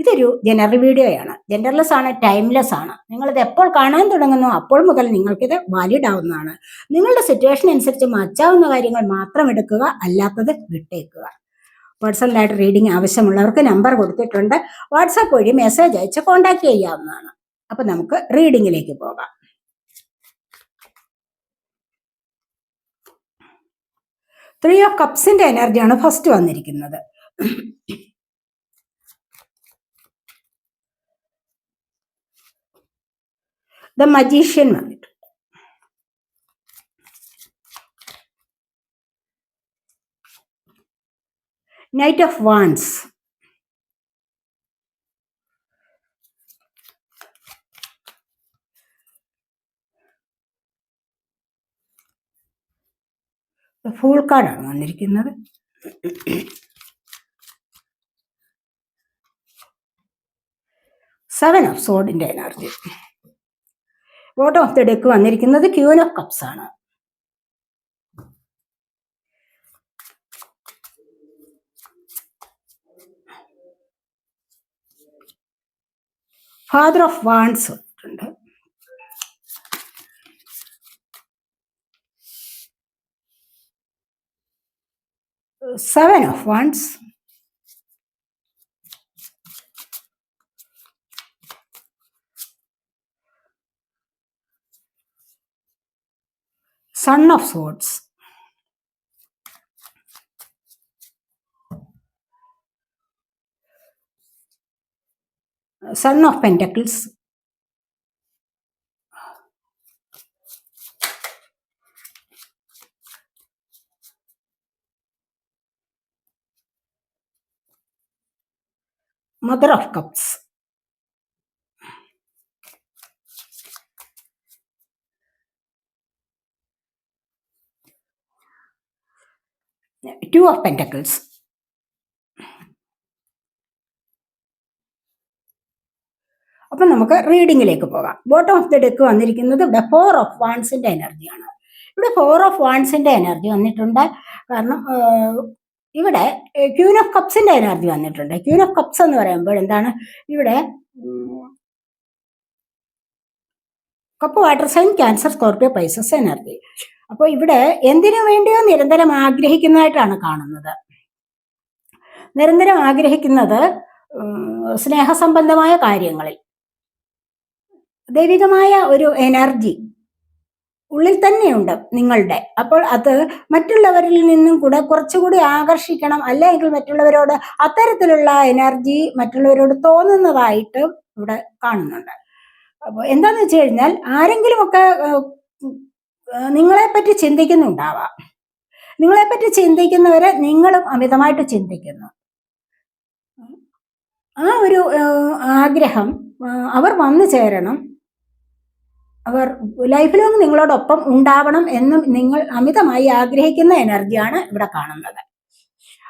ഇതൊരു ജനറൽ വീഡിയോയാണ്. ജെൻഡർലെസ് ആണ് ടൈംലെസ് ആണ്. നിങ്ങളിത് എപ്പോൾ കാണാൻ തുടങ്ങുന്നു അപ്പോൾ മുതൽ നിങ്ങൾക്കിത് വാലിഡ് ആവുന്നതാണ്. നിങ്ങളുടെ സിറ്റുവേഷൻ അനുസരിച്ച് മച്ചാവുന്ന കാര്യങ്ങൾ മാത്രം എടുക്കുക അല്ലാത്തത് വിട്ടേക്കുക. പേഴ്സണലായിട്ട് റീഡിംഗ് ആവശ്യമുള്ളവർക്ക് നമ്പർ കൊടുത്തിട്ടുണ്ട്. വാട്സാപ്പ് വഴി മെസ്സേജ് അയച്ച് കോൺടാക്ട് ചെയ്യാവുന്നതാണ്. അപ്പൊ നമുക്ക് റീഡിങ്ങിലേക്ക് പോകാം. ത്രീ ഓഫ് കപ്സിന്റെ എനർജിയാണ് ഫസ്റ്റ് വന്നിരിക്കുന്നത്. ദ മജീഷ്യൻ വന്നിട്ടുണ്ട്. നൈറ്റ് ഓഫ് വാൻസ് ഫുൾ കാർഡാണ് വന്നിരിക്കുന്നത്. Seven of സോഡിന്റെ energy bottom of the deck വന്നിരിക്കുന്നത് ക്യൂൻ ഓഫ് കപ്സ് ആണ്. ഫാദർ ഓഫ് വാൺസ് വന്നിട്ടുണ്ട്. Seven of wands son of swords. Son of pentacles. Mother of cups. Two of pentacles അപ്പൊ നമുക്ക് റീഡിങ്ങിലേക്ക് പോകാം. Bottom of the deck വന്നിരിക്കുന്നത് ഇവിടെ four of വാൺസിന്റെ എനർജിയാണ് ഇവിടെ ഫോർ ഓഫ് വാൺസിന്റെ എനർജി വന്നിട്ടുണ്ട്. കാരണം ഇവിടെ ക്യൂൻ ഓഫ് കപ്സിന്റെ എനർജി വന്നിട്ടുണ്ട്. ക്യൂൻ ഓഫ് കപ്സ് എന്ന് പറയുമ്പോൾ എന്താണ്? ഇവിടെ cup water sign cancer Scorpio Pisces energy അപ്പോൾ ഇവിടെ എന്തിനു വേണ്ടിയോ നിരന്തരം ആഗ്രഹിക്കുന്നതായിട്ടാണ് കാണുന്നത്. നിരന്തരം ആഗ്രഹിക്കുന്നത് സ്നേഹസംബന്ധമായ കാര്യങ്ങളിൽ. ദൈവികമായ ഒരു എനർജി ഉള്ളിൽ തന്നെയുണ്ട് നിങ്ങളുടെ. അപ്പോൾ അത് മറ്റുള്ളവരിൽ നിന്നും കൂടെ കുറച്ചുകൂടി ആകർഷിക്കണം. അല്ലെങ്കിൽ മറ്റുള്ളവരോട് അത്തരത്തിലുള്ള എനർജി മറ്റുള്ളവരോട് തോന്നുന്നതായിട്ട് ഇവിടെ കാണുന്നുണ്ട്. അപ്പോൾ എന്താന്ന് വെച്ച് കഴിഞ്ഞാൽ ആരെങ്കിലുമൊക്കെ നിങ്ങളെപ്പറ്റി ചിന്തിക്കുന്നുണ്ടാവാം. നിങ്ങളെപ്പറ്റി ചിന്തിക്കുന്നവരെ നിങ്ങളും അമിതമായിട്ട് ചിന്തിക്കുന്നു. ആ ഒരു ആഗ്രഹം അവർ വന്നു ചേരണം. അവർ ലൈഫ് ലോങ് നിങ്ങളോടൊപ്പം ഉണ്ടാവണം എന്നും നിങ്ങൾ അമിതമായി ആഗ്രഹിക്കുന്ന എനർജിയാണ് ഇവിടെ കാണുന്നത്.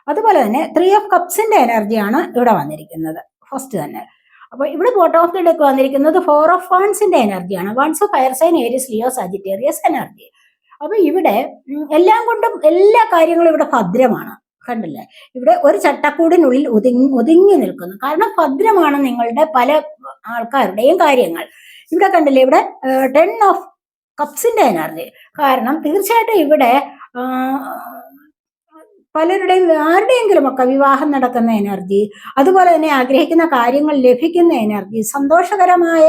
അതുപോലെ തന്നെ ത്രീ ഓഫ് കപ്സിന്റെ എനർജിയാണ് ഇവിടെ വന്നിരിക്കുന്നത്. ഫസ്റ്റ് തന്നെ. അപ്പൊ ഇവിടെ ബോട്ടം ഓഫ് ദി ഡെക്ക് വന്നിരിക്കുന്നത് ഫോർ ഓഫ് വൺസിന്റെ എനർജിയാണ് wands fire sign Aries Leo Sagittarius energy അപ്പൊ ഇവിടെ എല്ലാം കൊണ്ടും എല്ലാ കാര്യങ്ങളും ഇവിടെ ഭദ്രമാണ്. കണ്ടില്ലേ? ഇവിടെ ഒരു ചട്ടക്കൂടിനുള്ളിൽ ഒതുങ്ങി ഒതുങ്ങി നിൽക്കുന്നു. കാരണം ഭദ്രമാണ് നിങ്ങളുടെ പല ആൾക്കാരുടെയും കാര്യങ്ങൾ. ഇവിടെ കണ്ടില്ലേ? ഇവിടെ ടെൻ ഓഫ് കപ്സിന്റെ എനർജി കാരണം തീർച്ചയായിട്ടും ഇവിടെ പലരുടെയും ആരുടെയെങ്കിലും ഒക്കെ വിവാഹം നടക്കുന്ന എനർജി അതുപോലെ തന്നെ ആഗ്രഹിക്കുന്ന കാര്യങ്ങൾ ലഭിക്കുന്ന എനർജി സന്തോഷകരമായ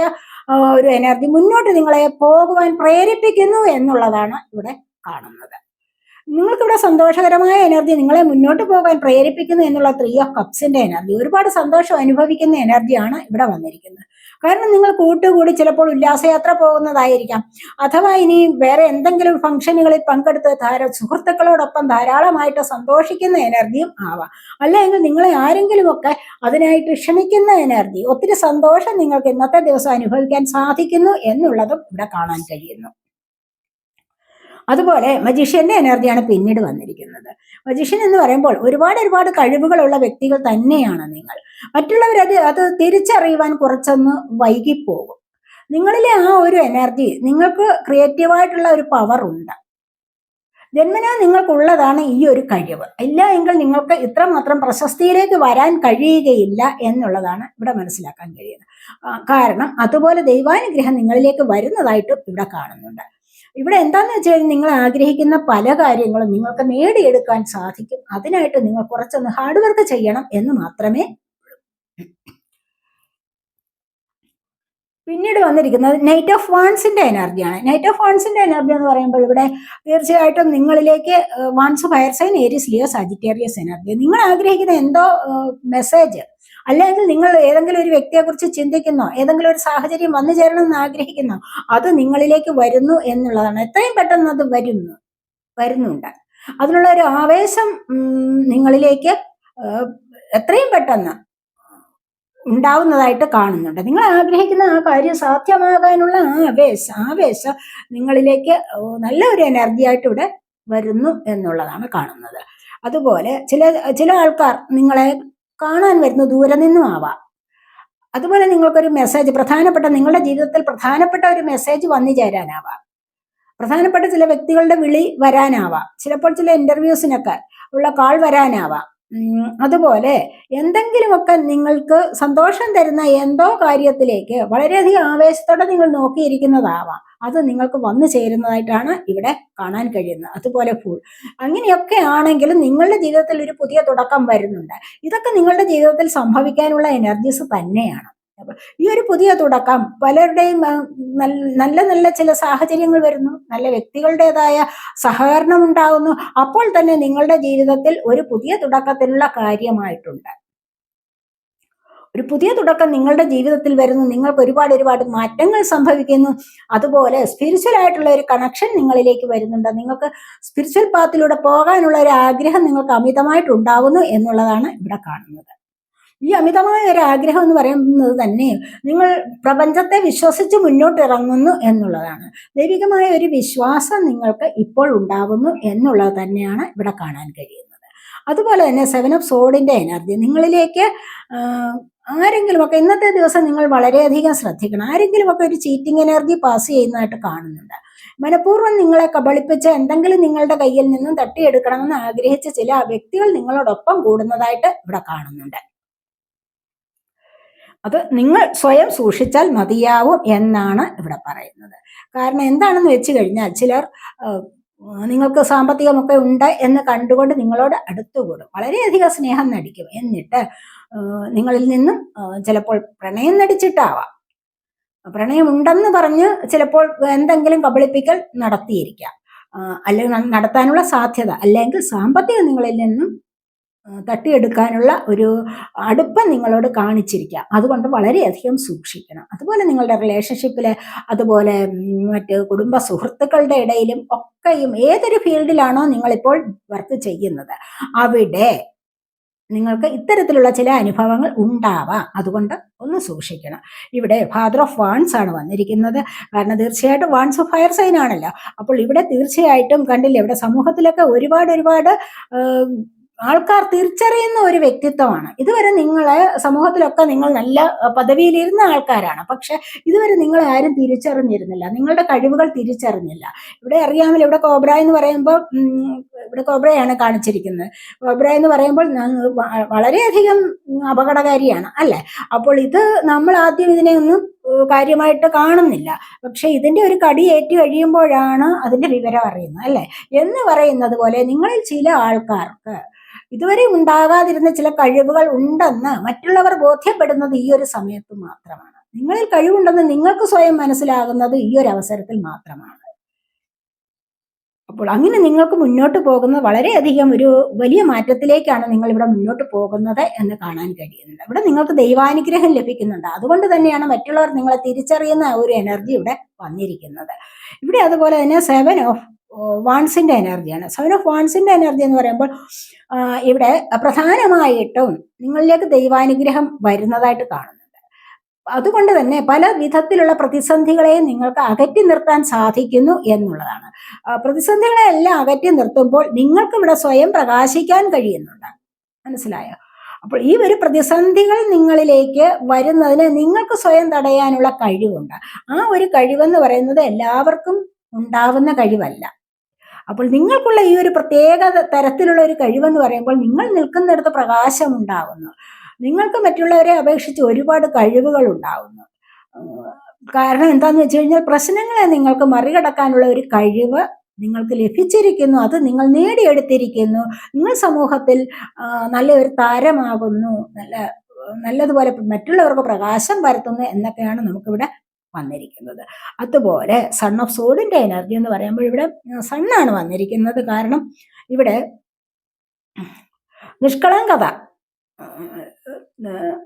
ഒരു എനർജി മുന്നോട്ട് നിങ്ങളെ പോകുവാൻ പ്രേരിപ്പിക്കുന്നു എന്നുള്ളതാണ് ഇവിടെ കാണുന്നത്. നിങ്ങൾക്കിവിടെ സന്തോഷകരമായ എനർജി നിങ്ങളെ മുന്നോട്ട് പോകാൻ പ്രേരിപ്പിക്കുന്നു എന്നുള്ള ത്രീ ഓഫ് കപ്സിന്റെ എനർജി ഒരുപാട് സന്തോഷം അനുഭവിക്കുന്ന എനർജിയാണ് ഇവിടെ വന്നിരിക്കുന്നത്. കാരണം നിങ്ങൾ കൂട്ടുകൂടി ചിലപ്പോൾ ഉല്ലാസയാത്ര പോകുന്നതായിരിക്കാം. അഥവാ ഇനി വേറെ എന്തെങ്കിലും ഫംഗ്ഷനുകളിൽ പങ്കെടുത്ത് ധാരാ സുഹൃത്തുക്കളോടൊപ്പം ധാരാളമായിട്ട് സന്തോഷിക്കുന്ന എനർജിയും ആവാം. അല്ലെങ്കിൽ നിങ്ങളെ ആരെങ്കിലുമൊക്കെ അതിനായിട്ട് ക്ഷണിക്കുന്ന എനർജി ഒത്തിരി സന്തോഷം നിങ്ങൾക്ക് ഇന്നത്തെ ദിവസം അനുഭവിക്കാൻ സാധിക്കുന്നു എന്നുള്ളതും ഇവിടെ കാണാൻ കഴിയുന്നു. അതുപോലെ മജീഷ്യന്റെ എനർജിയാണ് പിന്നീട് വന്നിരിക്കുന്നത്. മജീഷ്യൻ എന്ന് പറയുമ്പോൾ ഒരുപാട് ഒരുപാട് കഴിവുകളുള്ള വ്യക്തികൾ തന്നെയാണ് നിങ്ങൾ. മറ്റുള്ളവരത് അത് തിരിച്ചറിയുവാൻ കുറച്ചൊന്ന് വൈകിപ്പോകും. നിങ്ങളിലെ ആ ഒരു എനർജി നിങ്ങൾക്ക് ക്രിയേറ്റീവായിട്ടുള്ള ഒരു പവർ ഉണ്ട്. ജന്മനാ നിങ്ങൾക്കുള്ളതാണ് ഈ ഒരു കഴിവ്. ഇല്ല എങ്കിൽ നിങ്ങൾക്ക് ഇത്രമാത്രം പ്രശസ്തിയിലേക്ക് വരാൻ കഴിയുകയില്ല എന്നുള്ളതാണ് ഇവിടെ മനസ്സിലാക്കാൻ കഴിയുന്നത്. കാരണം അതുപോലെ ദൈവാനുഗ്രഹം നിങ്ങളിലേക്ക് വരുന്നതായിട്ട് ഇവിടെ കാണുന്നുണ്ട്. ഇവിടെ എന്താന്ന് വെച്ച് കഴിഞ്ഞാൽ നിങ്ങൾ ആഗ്രഹിക്കുന്ന പല കാര്യങ്ങളും നിങ്ങൾക്ക് നേടിയെടുക്കാൻ സാധിക്കും. അതിനായിട്ട് നിങ്ങൾ കുറച്ചൊന്ന് ഹാർഡ് വർക്ക് ചെയ്യണം എന്ന് മാത്രമേ പിന്നീട് വന്നിരിക്കുന്നത് നൈറ്റ് ഓഫ് വാൺസിന്റെ എനർജിയാണ് നൈറ്റ് ഓഫ് വാൺസിന്റെ എനർജി എന്ന് പറയുമ്പോൾ ഇവിടെ തീർച്ചയായിട്ടും നിങ്ങളിലേക്ക് wands fire sign Aries Leo Sagittarius energy നിങ്ങൾ ആഗ്രഹിക്കുന്ന എന്തോ മെസ്സേജ് അല്ലെങ്കിൽ നിങ്ങൾ ഏതെങ്കിലും ഒരു വ്യക്തിയെക്കുറിച്ച് ചിന്തിക്കുന്നോ ഏതെങ്കിലും ഒരു സാഹചര്യം വന്നു ചേരണമെന്ന് ആഗ്രഹിക്കുന്നോ അത് നിങ്ങളിലേക്ക് വരുന്നു എന്നുള്ളതാണ്. എത്രയും പെട്ടെന്ന് അത് വരുന്നു വരുന്നുണ്ട്. അതിനുള്ള ഒരു ആവേശം നിങ്ങളിലേക്ക് എത്രയും പെട്ടെന്ന് ഉണ്ടാവുന്നതായിട്ട് കാണുന്നുണ്ട്. നിങ്ങൾ ആഗ്രഹിക്കുന്ന ആ കാര്യം സാധ്യമാകാനുള്ള ആവേശം ആവേശം നിങ്ങളിലേക്ക് നല്ല ഒരു എനർജി ആയിട്ട് ഇവിടെ വരുന്നു എന്നുള്ളതാണ് കാണുന്നത്. അതുപോലെ ചില ചില ആൾക്കാർ നിങ്ങളെ കാണാൻ വരുന്നു ദൂരെ നിന്നും ആവാം. അതുപോലെ നിങ്ങൾക്കൊരു മെസ്സേജ് പ്രധാനപ്പെട്ട നിങ്ങളുടെ ജീവിതത്തിൽ പ്രധാനപ്പെട്ട ഒരു മെസ്സേജ് വന്നു ചേരാനാവാം. പ്രധാനപ്പെട്ട ചില വ്യക്തികളുടെ വിളി വരാനാവാം. ചിലപ്പോൾ ചില ഇന്റർവ്യൂസിനൊക്കെ ഉള്ള കാൾ വരാനാവാം. അതുപോലെ എന്തെങ്കിലുമൊക്കെ നിങ്ങൾക്ക് സന്തോഷം തരുന്ന എന്തോ കാര്യത്തിലേക്ക് വളരെയധികം ആവേശത്തോടെ നിങ്ങൾ നോക്കിയിരിക്കുന്നതാവാം. അത് നിങ്ങൾക്ക് വന്നു ചേരുന്നതായിട്ടാണ് ഇവിടെ കാണാൻ കഴിയുന്നത്. അതുപോലെ ഫുൾ അങ്ങനെയൊക്കെ ആണെങ്കിലും നിങ്ങളുടെ ജീവിതത്തിൽ ഒരു പുതിയ തുടക്കം വരുന്നുണ്ട്. ഇതൊക്കെ നിങ്ങളുടെ ജീവിതത്തിൽ സംഭവിക്കാനുള്ള എനർജീസ് തന്നെയാണ്. ഈ ഒരു പുതിയ തുടക്കം പലരുടെയും നല്ല നല്ല ചില സാഹചര്യങ്ങൾ വരുന്നു. നല്ല വ്യക്തികളുടേതായ സഹകരണം ഉണ്ടാകുന്നു. അപ്പോൾ തന്നെ നിങ്ങളുടെ ജീവിതത്തിൽ ഒരു പുതിയ തുടക്കത്തിനുള്ള കാര്യമായിട്ടുണ്ട്. ഒരു പുതിയ തുടക്കം നിങ്ങളുടെ ജീവിതത്തിൽ വരുന്നു. നിങ്ങൾക്ക് ഒരുപാട് ഒരുപാട് മാറ്റങ്ങൾ സംഭവിക്കുന്നു. അതുപോലെ സ്പിരിച്വൽ ആയിട്ടുള്ള ഒരു കണക്ഷൻ നിങ്ങളിലേക്ക് വരുന്നുണ്ട്. നിങ്ങൾക്ക് സ്പിരിച്വൽ പാത്തിലൂടെ പോകാനുള്ള ഒരു ആഗ്രഹം നിങ്ങൾക്ക് അമിതമായിട്ടുണ്ടാകുന്നു എന്നുള്ളതാണ് ഇവിടെ കാണുന്നത്. ഈ അമിതമായ ഒരു ആഗ്രഹം എന്ന് പറയുന്നത് തന്നെ നിങ്ങൾ പ്രപഞ്ചത്തെ വിശ്വസിച്ച് മുന്നോട്ട് ഇറങ്ങുന്നു എന്നുള്ളതാണ്. ദൈവികമായ ഒരു വിശ്വാസം നിങ്ങൾക്ക് ഇപ്പോൾ ഉണ്ടാകുന്നു എന്നുള്ളത് തന്നെയാണ് ഇവിടെ കാണാൻ കഴിയുന്നത്. അതുപോലെ തന്നെ സെവൻ ഓഫ് സോഡിന്റെ എനർജി നിങ്ങളിലേക്ക് ആരെങ്കിലുമൊക്കെ ഇന്നത്തെ ദിവസം നിങ്ങൾ വളരെയധികം ശ്രദ്ധിക്കണം. ആരെങ്കിലുമൊക്കെ ഒരു ചീറ്റിംഗ് എനർജി പാസ് ചെയ്യുന്നതായിട്ട് കാണുന്നുണ്ട്. മനഃപൂർവം നിങ്ങളെ കബളിപ്പിച്ച് എന്തെങ്കിലും നിങ്ങളുടെ കയ്യിൽ നിന്നും തട്ടിയെടുക്കണമെന്ന് ആഗ്രഹിച്ച ചില വ്യക്തികൾ നിങ്ങളോടൊപ്പം കൂടുന്നതായിട്ട് ഇവിടെ കാണുന്നുണ്ട്. അത് നിങ്ങൾ സ്വയം സൂക്ഷിച്ചാൽ മതിയാവും എന്നാണ് ഇവിടെ പറയുന്നത്. കാരണം എന്താണെന്ന് വെച്ച് കഴിഞ്ഞാൽ ചിലർ നിങ്ങൾക്ക് സാമ്പത്തികമൊക്കെ ഉണ്ട് എന്ന് കണ്ടുകൊണ്ട് നിങ്ങളോട് അടുത്തുകൂടും. വളരെയധികം സ്നേഹം നടിക്കും. എന്നിട്ട് നിങ്ങളിൽ നിന്നും ചിലപ്പോൾ പ്രണയം നടിച്ചിട്ടാവാം. പ്രണയമുണ്ടെന്ന് പറഞ്ഞ് ചിലപ്പോൾ എന്തെങ്കിലും കബളിപ്പിക്കൽ നടത്തിയിരിക്കാം. അല്ലെങ്കിൽ നടത്താനുള്ള സാധ്യത അല്ലെങ്കിൽ സാമ്പത്തികം നിങ്ങളിൽ നിന്നും തട്ടിയെടുക്കാനുള്ള ഒരു അടുപ്പം നിങ്ങളോട് കാണിച്ചിരിക്കുക അതുകൊണ്ട് വളരെയധികം സൂക്ഷിക്കണം. അതുപോലെ നിങ്ങളുടെ റിലേഷൻഷിപ്പിൽ അതുപോലെ മറ്റ് കുടുംബ സുഹൃത്തുക്കളുടെ ഇടയിലും ഒക്കെയും ഏതൊരു ഫീൽഡിലാണോ നിങ്ങളിപ്പോൾ വർക്ക് ചെയ്യുന്നത് അവിടെ നിങ്ങൾക്ക് ഇത്തരത്തിലുള്ള ചില അനുഭവങ്ങൾ ഉണ്ടാവാം. അതുകൊണ്ട് ഒന്ന് സൂക്ഷിക്കണം. ഇവിടെ ഫാദർ ഓഫ് വാൺസ് ആണ് വന്നിരിക്കുന്നത്. കാരണം തീർച്ചയായിട്ടും വാൺസ് ഓഫ് ഫയർ സൈൻ ആണല്ലോ. അപ്പോൾ ഇവിടെ തീർച്ചയായിട്ടും കണ്ടില്ല ഇവിടെ സമൂഹത്തിലൊക്കെ ഒരുപാട് ഒരുപാട് ആൾക്കാർ തിരിച്ചറിയുന്ന ഒരു വ്യക്തിത്വമാണ്. ഇതുവരെ നിങ്ങളെ സമൂഹത്തിലൊക്കെ നിങ്ങൾ നല്ല പദവിയിലിരുന്ന ആൾക്കാരാണ്. പക്ഷെ ഇതുവരെ നിങ്ങളെ ആരും തിരിച്ചറിഞ്ഞിരുന്നില്ല. നിങ്ങളുടെ കഴിവുകൾ തിരിച്ചറിഞ്ഞില്ല. ഇവിടെ അറിയാമല്ലോ ഇവിടെ കോബ്ര എന്ന് പറയുമ്പോൾ ഇവിടെ കോബ്രയാണ് കാണിച്ചിരിക്കുന്നത്. കോബ്ര എന്ന് പറയുമ്പോൾ വളരെയധികം അപകടകാരിയാണ് അല്ലെ? അപ്പോൾ ഇത് നമ്മൾ ആദ്യം ഇതിനെ ഒന്നും കാര്യമായിട്ട് കാണുന്നില്ല. പക്ഷെ ഇതിന്റെ ഒരു കടി ഏറ്റു കഴിയുമ്പോഴാണ് അതിന്റെ വിവരം അറിയുന്നത് അല്ലെ? എന്ന് പറയുന്നത് പോലെ നിങ്ങളിൽ ചില ആൾക്കാർക്ക് ഇതുവരെ ഉണ്ടാകാതിരുന്ന ചില കഴിവുകൾ ഉണ്ടെന്ന് മറ്റുള്ളവർ ബോധ്യപ്പെടുന്നത് ഈ ഒരു സമയത്ത് മാത്രമാണ്. നിങ്ങളിൽ കഴിവുണ്ടെന്ന് നിങ്ങൾക്ക് സ്വയം മനസ്സിലാകുന്നത് ഈ ഒരു അവസരത്തിൽ മാത്രമാണ്. അപ്പോൾ അങ്ങനെ നിങ്ങൾക്ക് മുന്നോട്ട് പോകുന്നത് വളരെയധികം ഒരു വലിയ മാറ്റത്തിലേക്കാണ് നിങ്ങൾ ഇവിടെ മുന്നോട്ട് പോകുന്നത് എന്ന് കാണാൻ കഴിയുന്നുണ്ട്. ഇവിടെ നിങ്ങൾക്ക് ദൈവാനുഗ്രഹം ലഭിക്കുന്നുണ്ട്. അതുകൊണ്ട് തന്നെയാണ് മറ്റുള്ളവർ നിങ്ങളെ തിരിച്ചറിയുന്ന ഒരു എനർജി ഇവിടെ വന്നിരിക്കുന്നത്. ഇവിടെ അതുപോലെ തന്നെ സെവൻ ഓഫ് വാൺസിന്റെ എനർജിയാണ്. സെവൻ ഓഫ് വാൺസിന്റെ എനർജി എന്ന് പറയുമ്പോൾ ഇവിടെ പ്രധാനമായിട്ടും നിങ്ങളിലേക്ക് ദൈവാനുഗ്രഹം വരുന്നതായിട്ട് കാണുന്നുണ്ട്. അതുകൊണ്ട് തന്നെ പല വിധത്തിലുള്ള പ്രതിസന്ധികളെയും നിങ്ങൾക്ക് അകറ്റി നിർത്താൻ സാധിക്കുന്നു എന്നുള്ളതാണ്. പ്രതിസന്ധികളെല്ലാം അകറ്റി നിർത്തുമ്പോൾ നിങ്ങൾക്ക് ഇവിടെ സ്വയം പ്രകാശിക്കാൻ കഴിയുന്നുണ്ട്. മനസ്സിലായോ? അപ്പോൾ ഈ ഒരു പ്രതിസന്ധികൾ നിങ്ങളിലേക്ക് വരുന്നതിന് നിങ്ങൾക്ക് സ്വയം തടയാനുള്ള കഴിവുണ്ട്. ആ ഒരു കഴിവെന്ന് പറയുന്നത് എല്ലാവർക്കും ഉണ്ടാവുന്ന കഴിവല്ല. അപ്പോൾ നിങ്ങൾക്കുള്ള ഈ ഒരു പ്രത്യേക തരത്തിലുള്ള ഒരു കഴിവെന്ന് പറയുമ്പോൾ നിങ്ങൾ നിൽക്കുന്നിടത്ത് പ്രകാശം ഉണ്ടാകുന്നു നിങ്ങൾക്ക് മറ്റുള്ളവരെ അപേക്ഷിച്ച് ഒരുപാട് കഴിവുകൾ ഉണ്ടാകുന്നു കാരണം എന്താണെന്ന് വെച്ച് കഴിഞ്ഞാൽ പ്രശ്നങ്ങളെ നിങ്ങൾക്ക് മറികടക്കാനുള്ള ഒരു കഴിവ് നിങ്ങൾക്ക് ലഭിച്ചിരിക്കുന്നു. അത് നിങ്ങൾ നേടിയെടുത്തിരിക്കുന്നു. നിങ്ങൾ സമൂഹത്തിൽ നല്ല നല്ലൊരു താരമാകുന്നു. നല്ല നല്ലതുപോലെ മറ്റുള്ളവർക്ക് പ്രകാശം പരത്തുന്നു എന്നൊക്കെയാണ് നമുക്കിവിടെ വന്നിരിക്കുന്നത്. അതുപോലെ സൺ ഓഫ് സോഡിന്റെ എനർജി എന്ന് പറയുമ്പോൾ ഇവിടെ സണ്ണാണ് വന്നിരിക്കുന്നത്. കാരണം ഇവിടെ നിഷ്കളങ്കത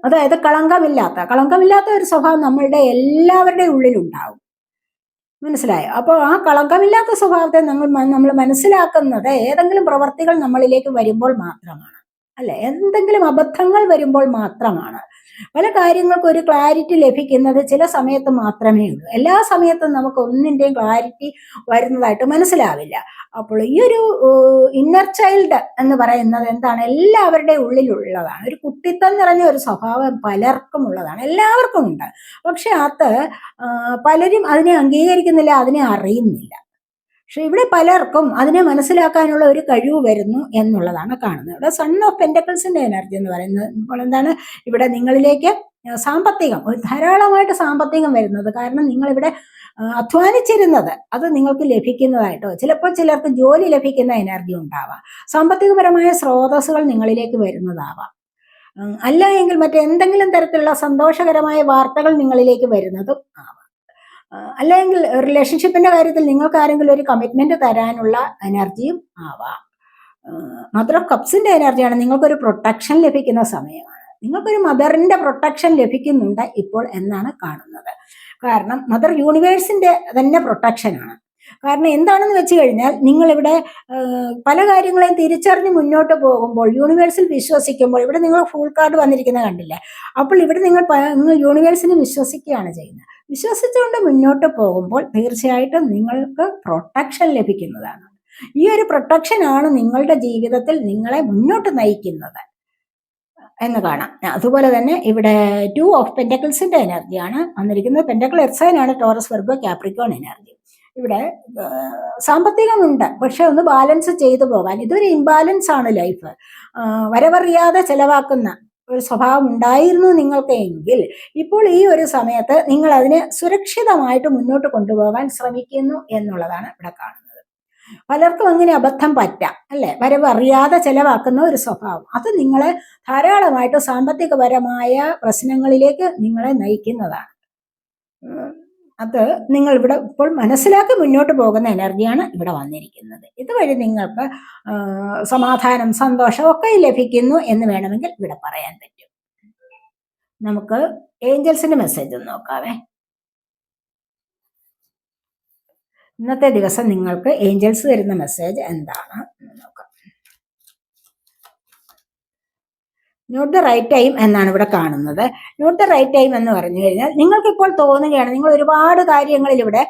അതായത് കളങ്കമില്ലാത്ത കളങ്കമില്ലാത്ത ഒരു സ്വഭാവം നമ്മളുടെ എല്ലാവരുടെയും ഉള്ളിലുണ്ടാവും. മനസ്സിലായോ? അപ്പോൾ ആ കളങ്കമില്ലാത്ത സ്വഭാവത്തെ നമ്മൾ നമ്മൾ മനസ്സിലാക്കുന്നത് ഏതെങ്കിലും പ്രവർത്തികൾ നമ്മളിലേക്ക് വരുമ്പോൾ മാത്രമാണ്. അല്ലെ? എന്തെങ്കിലും അബദ്ധങ്ങൾ വരുമ്പോൾ മാത്രമാണ്. പല കാര്യങ്ങൾക്കും ഒരു ക്ലാരിറ്റി ലഭിക്കുന്നത് ചില സമയത്ത് മാത്രമേ ഉള്ളൂ. എല്ലാ സമയത്തും നമുക്ക് ഒന്നിന്റെയും ക്ലാരിറ്റി വരുന്നതായിട്ട് മനസ്സിലാവില്ല. അപ്പോൾ ഈ ഒരു ഇന്നർ ചൈൽഡ് എന്ന് പറയുന്നത് എന്താണ്? എല്ലാവരുടെയും ഉള്ളിലുള്ളതാണ്. ഒരു കുട്ടിത്തം നിറഞ്ഞ ഒരു സ്വഭാവം പലർക്കും ഉള്ളതാണ്. എല്ലാവർക്കും ഉണ്ട്. പക്ഷെ അത് പലരും അതിനെ അംഗീകരിക്കുന്നില്ല അതിനെ അറിയുന്നില്ല. പക്ഷെ ഇവിടെ പലർക്കും അതിനെ മനസ്സിലാക്കാനുള്ള ഒരു കഴിവ് വരുന്നു എന്നുള്ളതാണ് കാണുന്നത്. ഇവിടെ സൺ ഓഫ് പെന്റക്കിൾസിന്റെ എനർജി എന്ന് പറയുന്നത് എന്താണ്? ഇവിടെ നിങ്ങളിലേക്ക് സാമ്പത്തികം ഒരു ധാരാളമായിട്ട് സാമ്പത്തികം വരുന്നത് കാരണം നിങ്ങളിവിടെ അധ്വാനിച്ചിരുന്നത് അത് നിങ്ങൾക്ക് ലഭിക്കുന്നതായിട്ടോ ചിലപ്പോൾ ചിലർക്ക് ജോലി ലഭിക്കുന്ന എനർജി ഉണ്ടാവാം. സാമ്പത്തികപരമായ സ്രോതസ്സുകൾ നിങ്ങളിലേക്ക് വരുന്നതാവാം. അല്ല എങ്കിൽ മറ്റെന്തെങ്കിലും തരത്തിലുള്ള സന്തോഷകരമായ വാർത്തകൾ നിങ്ങളിലേക്ക് വരുന്നതും ആവാം. അല്ലെങ്കിൽ റിലേഷൻഷിപ്പിന്റെ കാര്യത്തിൽ നിങ്ങൾക്ക് ആരെങ്കിലും ഒരു കമ്മിറ്റ്മെന്റ് തരാനുള്ള എനർജിയും ആവാം. മദർ ഓഫ് കപ്സിന്റെ എനർജിയാണ് നിങ്ങൾക്കൊരു പ്രൊട്ടക്ഷൻ ലഭിക്കുന്ന സമയമാണ്. നിങ്ങൾക്കൊരു മദറിന്റെ പ്രൊട്ടക്ഷൻ ലഭിക്കുന്നുണ്ട് ഇപ്പോൾ എന്നാണ് കാണുന്നത്. കാരണം മദർ യൂണിവേഴ്സിന്റെ തന്നെ പ്രൊട്ടക്ഷനാണ് കാരണം എന്താണെന്ന് വെച്ച് കഴിഞ്ഞാൽ നിങ്ങളിവിടെ പല കാര്യങ്ങളെയും തിരിച്ചറിഞ്ഞ് മുന്നോട്ട് പോകുമ്പോൾ യൂണിവേഴ്സിൽ വിശ്വസിക്കുമ്പോൾ ഇവിടെ നിങ്ങൾ ഫുൾ കാർഡ് വന്നിരിക്കുന്നത് കണ്ടില്ലേ? അപ്പോൾ ഇവിടെ നിങ്ങൾ യൂണിവേഴ്സിന് വിശ്വസിക്കുകയാണ് ചെയ്യുന്നത്. വിശ്വസിച്ചുകൊണ്ട് മുന്നോട്ട് പോകുമ്പോൾ തീർച്ചയായിട്ടും നിങ്ങൾക്ക് പ്രൊട്ടക്ഷൻ ലഭിക്കുന്നതാണ്. ഈ ഒരു പ്രൊട്ടക്ഷൻ ആണ് നിങ്ങളുടെ ജീവിതത്തിൽ നിങ്ങളെ മുന്നോട്ട് നയിക്കുന്നത് എന്ന് കാണാം. അതുപോലെ തന്നെ ഇവിടെ ടു ഓഫ് പെന്റക്കിൾസിന്റെ എനർജിയാണ് വന്നിരിക്കുന്നത്. പെന്റക്കിൾ എർസൈനാണ് ടോറസ് വെർഗോ ക്യാപ്രിക്കോൺ എനർജി ഇവിടെ സാമ്പത്തികമുണ്ട്. പക്ഷെ ഒന്ന് ബാലൻസ് ചെയ്തു പോകാൻ. ഇതൊരു ഇംബാലൻസ് ആണ് ലൈഫ് വരവറിയാതെ ചെലവാക്കുന്ന ഒരു സ്വഭാവം ഉണ്ടായിരുന്നു നിങ്ങൾക്ക് എങ്കിൽ ഇപ്പോൾ ഈ ഒരു സമയത്ത് നിങ്ങൾ അതിനെ സുരക്ഷിതമായിട്ട് മുന്നോട്ട് കൊണ്ടുപോകാൻ ശ്രമിക്കുന്നു എന്നുള്ളതാണ് ഇവിടെ കാണുന്നത്. പലർക്കും അങ്ങനെ അബദ്ധം പറ്റാം അല്ലെ? വരവ് അറിയാതെ ചെലവാക്കുന്ന ഒരു സ്വഭാവം. അത് നിങ്ങളെ ധാരാളമായിട്ട് സാമ്പത്തികപരമായ പ്രശ്നങ്ങളിലേക്ക് നിങ്ങളെ നയിക്കുന്നതാണ്. അത് നിങ്ങൾ ഇവിടെ ഇപ്പോൾ മനസ്സിലാക്കി മുന്നോട്ട് പോകുന്ന എനർജിയാണ് ഇവിടെ വന്നിരിക്കുന്നത്. ഇതുവഴി നിങ്ങൾക്ക് സമാധാനം സന്തോഷം ഒക്കെ ലഭിക്കുന്നു എന്ന് വേണമെങ്കിൽ ഇവിടെ പറയാൻ പറ്റും. നമുക്ക് ഏഞ്ചൽസിന്റെ മെസ്സേജ് ഒന്ന് നോക്കാവേ. ഇന്നത്തെ ദിവസം നിങ്ങൾക്ക് ഏഞ്ചൽസ് തരുന്ന മെസ്സേജ് എന്താണ് എന്ന് നോക്കാം നോട്ട് ദ റൈറ്റ് ടൈം എന്നാണ് ഇവിടെ കാണുന്നത്. നോട്ട് ദ റൈറ്റ് ടൈം എന്ന് പറഞ്ഞു കഴിഞ്ഞാൽ നിങ്ങൾക്ക് ഇപ്പോൾ തോന്നുകയാണ് നിങ്ങൾ ഒരുപാട് കാര്യങ്ങളിൽ ഇവിടെ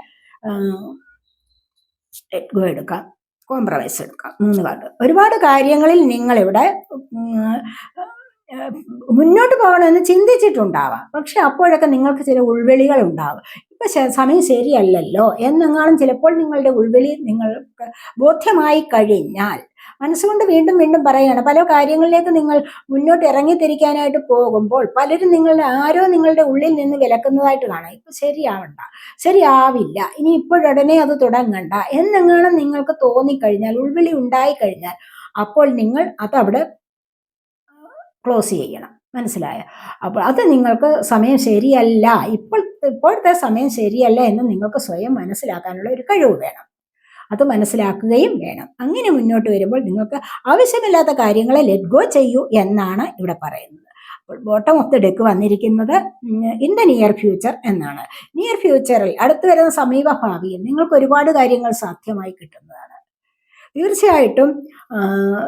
ഗോ എടുക്കാം കോംപ്രമൈസ് എടുക്കാം മൂന്ന് കാർഡ് ഒരുപാട് കാര്യങ്ങളിൽ നിങ്ങളിവിടെ മുന്നോട്ട് പോകണമെന്ന് ചിന്തിച്ചിട്ടുണ്ടാവാം. പക്ഷെ അപ്പോഴൊക്കെ നിങ്ങൾക്ക് ചില ഉൾവെളികൾ ഉണ്ടാവാം. ഇപ്പൊ സമയം ശരിയല്ലല്ലോ എന്നെങ്ങാനും ചിലപ്പോൾ നിങ്ങളുടെ ഉൾവെളി നിങ്ങൾക്ക് ബോധ്യമായി കഴിഞ്ഞാൽ മനസ്സുകൊണ്ട് വീണ്ടും വീണ്ടും പറയുകയാണ്. പല കാര്യങ്ങളിലേക്ക് നിങ്ങൾ മുന്നോട്ട് ഇറങ്ങിത്തിരിക്കാനായിട്ട് പോകുമ്പോൾ പലരും നിങ്ങളുടെ ആരോ നിങ്ങളുടെ ഉള്ളിൽ നിന്ന് വിലക്കുന്നതായിട്ട് കാണാം. ഇപ്പൊ ശരിയാവണ്ട. ശരിയാവില്ല. ഇനി ഇപ്പോഴുടനെ അത് തുടങ്ങണ്ട. എന്നെങ്ങാനും നിങ്ങൾക്ക് തോന്നിക്കഴിഞ്ഞാൽ ഉൾവിളി ഉണ്ടായിക്കഴിഞ്ഞാൽ അപ്പോൾ നിങ്ങൾ അതവിടെ ക്ലോസ് ചെയ്യണം. മനസ്സിലായ? അപ്പോൾ അത് നിങ്ങൾക്ക് സമയം ശരിയല്ല. ഇപ്പോൾ ഇപ്പോഴത്തെ സമയം ശരിയല്ല എന്ന് നിങ്ങൾക്ക് സ്വയം മനസ്സിലാക്കാനുള്ള ഒരു കഴിവ് വേണം. അത് മനസ്സിലാക്കുകയും വേണം. അങ്ങനെ മുന്നോട്ട് വരുമ്പോൾ നിങ്ങൾക്ക് ആവശ്യമില്ലാത്ത കാര്യങ്ങളെ ലെറ്റ് ഗോ ചെയ്യൂ എന്നാണ് ഇവിടെ പറയുന്നത്. അപ്പോൾ ബോട്ടം ഓഫ് ദി ഡെക്ക് വന്നിരിക്കുന്നത് ഇൻ ദ നിയർ ഫ്യൂച്ചർ എന്നാണ്. നിയർ ഫ്യൂച്ചറിൽ അടുത്തു വരുന്ന സമീപ ഭാവിയിൽ നിങ്ങൾക്ക് ഒരുപാട് കാര്യങ്ങൾ സാധ്യമായി കിട്ടുന്നതാണ്. തീർച്ചയായിട്ടും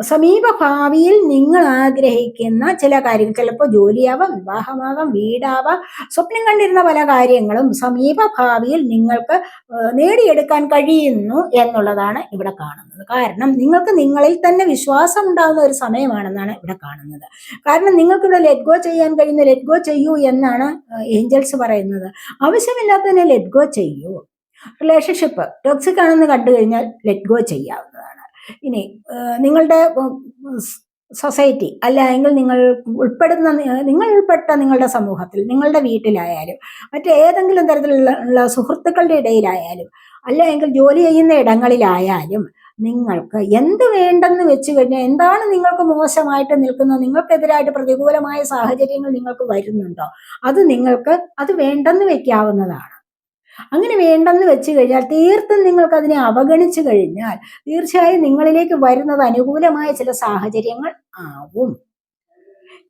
സമീപഭാവിയിൽ സമീപ ഭാവിയിൽ നിങ്ങൾ ആഗ്രഹിക്കുന്ന ചില കാര്യങ്ങൾ ചിലപ്പോൾ ജോലിയാവാം വിവാഹമാകാം വീടാവാം സ്വപ്നം കണ്ടിരുന്ന പല കാര്യങ്ങളും സമീപഭാവിയിൽ നിങ്ങൾക്ക് നേടിയെടുക്കാൻ കഴിയുന്നു എന്നുള്ളതാണ് ഇവിടെ കാണുന്നത്. കാരണം നിങ്ങൾക്ക് നിങ്ങളിൽ തന്നെ വിശ്വാസം ഉണ്ടാകുന്ന ഒരു സമയമാണെന്നാണ് ഇവിടെ കാണുന്നത്. കാരണം നിങ്ങൾക്ക് ഇവിടെ ലെറ്റ് ഗോ ചെയ്യാൻ കഴിയുന്ന ലെറ്റ് ഗോ ചെയ്യൂ എന്നാണ് ഏഞ്ചൽസ് പറയുന്നത്. ആവശ്യമില്ലാത്തതിനെ ലെറ്റ് ഗോ ചെയ്യൂ. റിലേഷൻഷിപ്പ് ടോക്സിക് ആണെന്ന് കണ്ടു കഴിഞ്ഞാൽ ലെറ്റ് ഗോ ചെയ്യാവുന്നതാണ്. ഇനി നിങ്ങളുടെ സൊസൈറ്റി അല്ലെങ്കിൽ നിങ്ങൾ ഉൾപ്പെടുന്ന നിങ്ങൾ ഉൾപ്പെട്ട നിങ്ങളുടെ സമൂഹത്തിൽ നിങ്ങളുടെ വീട്ടിലായാലും മറ്റേതെങ്കിലും തരത്തിലുള്ള സുഹൃത്തുക്കളുടെ ഇടയിലായാലും അല്ലെങ്കിൽ ജോലി ചെയ്യുന്ന ഇടങ്ങളിലായാലും നിങ്ങൾക്ക് എന്ത് വേണ്ടെന്ന് വെച്ച് കഴിഞ്ഞാൽ എന്താണ് നിങ്ങൾക്ക് മോശമായിട്ട് നിൽക്കുന്നത് നിങ്ങൾക്കെതിരായിട്ട് പ്രതികൂലമായ സാഹചര്യങ്ങൾ നിങ്ങൾക്ക് വരുന്നുണ്ടോ അത് നിങ്ങൾക്ക് അത് വേണ്ടെന്ന് വെക്കാവുന്നതാണ്. അങ്ങനെ വേണ്ടെന്ന് വെച്ച് കഴിഞ്ഞാൽ തീർത്തും നിങ്ങൾക്ക് അതിനെ അവഗണിച്ചു കഴിഞ്ഞാൽ തീർച്ചയായും നിങ്ങളിലേക്ക് വരുന്നത് അനുകൂലമായ ചില സാഹചര്യങ്ങൾ ആവും.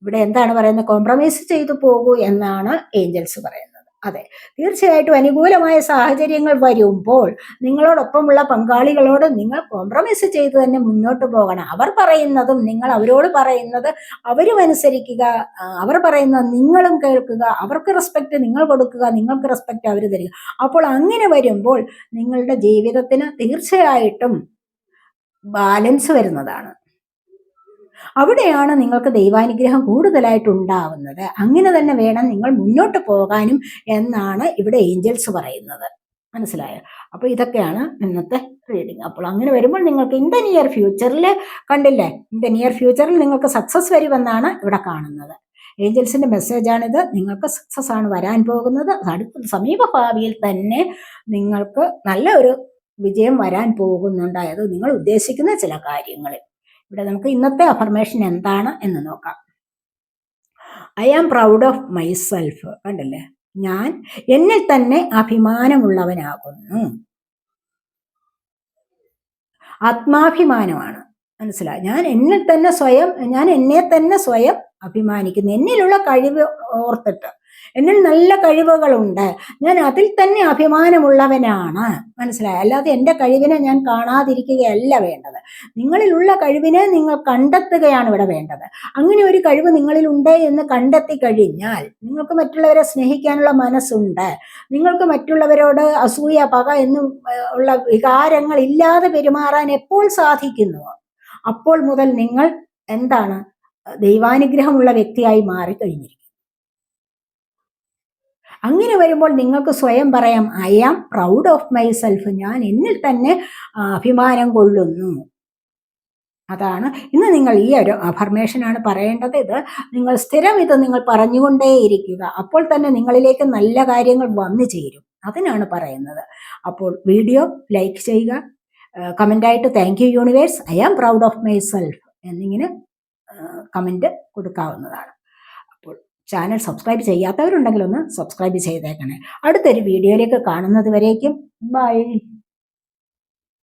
ഇവിടെ എന്താണ് പറയുന്നത്? കോംപ്രമൈസ് ചെയ്തു പോകൂ എന്നാണ് ഏഞ്ചൽസ് പറയുന്നത്. അതെ. തീർച്ചയായിട്ടും അനുകൂലമായ സാഹചര്യങ്ങൾ വരുമ്പോൾ നിങ്ങളോടൊപ്പമുള്ള പങ്കാളികളോട് നിങ്ങൾ കോംപ്രമൈസ് ചെയ്ത് തന്നെ മുന്നോട്ട് പോകണം. അവർ പറയുന്നതും നിങ്ങൾ അവരോട് പറയുന്നത് അവരും അനുസരിക്കുക അവർ പറയുന്നത് നിങ്ങളും കേൾക്കുക അവർക്ക് റെസ്പെക്റ്റ് നിങ്ങൾ കൊടുക്കുക നിങ്ങൾക്ക് റെസ്പെക്റ്റ് അവർ തരിക. അപ്പോൾ അങ്ങനെ വരുമ്പോൾ നിങ്ങളുടെ ജീവിതത്തിന് തീർച്ചയായിട്ടും ബാലൻസ് വരുന്നതാണ്. അവിടെയാണ് നിങ്ങൾക്ക് ദൈവാനുഗ്രഹം കൂടുതലായിട്ട് ഉണ്ടാവുന്നത് അങ്ങനെ തന്നെ വേണം നിങ്ങൾ മുന്നോട്ട് പോകാനും എന്നാണ് ഇവിടെ ഏഞ്ചൽസ് പറയുന്നത്. മനസ്സിലായോ? അപ്പോൾ ഇതൊക്കെയാണ് ഇന്നത്തെ റീഡിങ് അപ്പോൾ അങ്ങനെ വരുമ്പോൾ നിങ്ങൾക്ക് ഇൻ ദ നിയർ ഫ്യൂച്ചറിൽ കണ്ടില്ലേ? ഇൻ ദ നിയർ ഫ്യൂച്ചറിൽ നിങ്ങൾക്ക് സക്സസ് വരുമെന്നാണ് ഇവിടെ കാണുന്നത്. ഏഞ്ചൽസിന്റെ മെസ്സേജാണിത് നിങ്ങൾക്ക് സക്സസ് ആണ് വരാൻ പോകുന്നത്. അടുത്ത സമീപ ഭാവിയിൽ തന്നെ നിങ്ങൾക്ക് നല്ല ഒരു വിജയം വരാൻ പോകുന്നുണ്ട്. അതായത് നിങ്ങൾ ഉദ്ദേശിക്കുന്ന ചില കാര്യങ്ങളിൽ. ഇവിടെ നമുക്ക് ഇന്നത്തെ അഫർമേഷൻ എന്താണ് എന്ന് നോക്കാം. I am proud of myself കണ്ടല്ലേ? ഞാൻ എന്നിൽ തന്നെ അഭിമാനമുള്ളവനാകുന്നു. ആത്മാഭിമാനമാണ്. മനസ്സിലായി? ഞാൻ എന്നിൽ തന്നെ സ്വയം ഞാൻ എന്നെ തന്നെ സ്വയം അഭിമാനിക്കുന്നു. എന്നിലുള്ള കഴിവ് ഓർത്തിട്ട് എന്നിൽ നല്ല കഴിവുകളുണ്ട്. ഞാൻ അതിൽ തന്നെ അഭിമാനമുള്ളവനാണ്. മനസ്സിലായി? അല്ലാതെ എന്റെ കഴിവിനെ ഞാൻ കാണാതിരിക്കുകയല്ല വേണ്ടത്. നിങ്ങളിലുള്ള കഴിവിനെ നിങ്ങൾ കണ്ടെത്തുകയാണ് ഇവിടെ വേണ്ടത്. അങ്ങനെ ഒരു കഴിവ് നിങ്ങളിലുണ്ട് എന്ന് കണ്ടെത്തി കഴിഞ്ഞാൽ നിങ്ങൾക്ക് മറ്റുള്ളവരെ സ്നേഹിക്കാനുള്ള മനസ്സുണ്ട്. നിങ്ങൾക്ക് മറ്റുള്ളവരോട് അസൂയ പക എന്നും ഉള്ള വികാരങ്ങൾ ഇല്ലാതെ പെരുമാറാൻ എപ്പോൾ സാധിക്കുന്നു? അപ്പോൾ മുതൽ നിങ്ങൾ എന്താണ്? ദൈവാനുഗ്രഹമുള്ള വ്യക്തിയായി മാറിക്കഴിഞ്ഞിരിക്കും. അങ്ങനെ വരുമ്പോൾ നിങ്ങൾക്ക് സ്വയം പറയാം I am proud of myself ഞാൻ എന്നിൽ തന്നെ അഭിമാനം കൊള്ളുന്നു. അതാണ്. ഇന്ന് നിങ്ങൾ ഈ ഒരു അഫർമേഷനാണ് പറയേണ്ടത്. ഇത് നിങ്ങൾ സ്ഥിരം ഇത് നിങ്ങൾ പറഞ്ഞുകൊണ്ടേയിരിക്കുക. അപ്പോൾ തന്നെ നിങ്ങളിലേക്ക് നല്ല കാര്യങ്ങൾ വന്നു ചേരും. അതിനാണ് പറയുന്നത്. അപ്പോൾ വീഡിയോ ലൈക്ക് ചെയ്യുക. കമന്റായിട്ട് thank you universe I am proud of myself എന്നിങ്ങനെ കമന്റ് കൊടുക്കാവുന്നതാണ്. ചാനൽ സബ്സ്ക്രൈബ് ചെയ്യാത്തവരുണ്ടെങ്കിൽ ഒന്ന് സബ്സ്ക്രൈബ് ചെയ്തേക്കണേ. അടുത്തൊരു വീഡിയോയിലേക്ക് കാണുന്നത് വരേക്കും. ബൈ.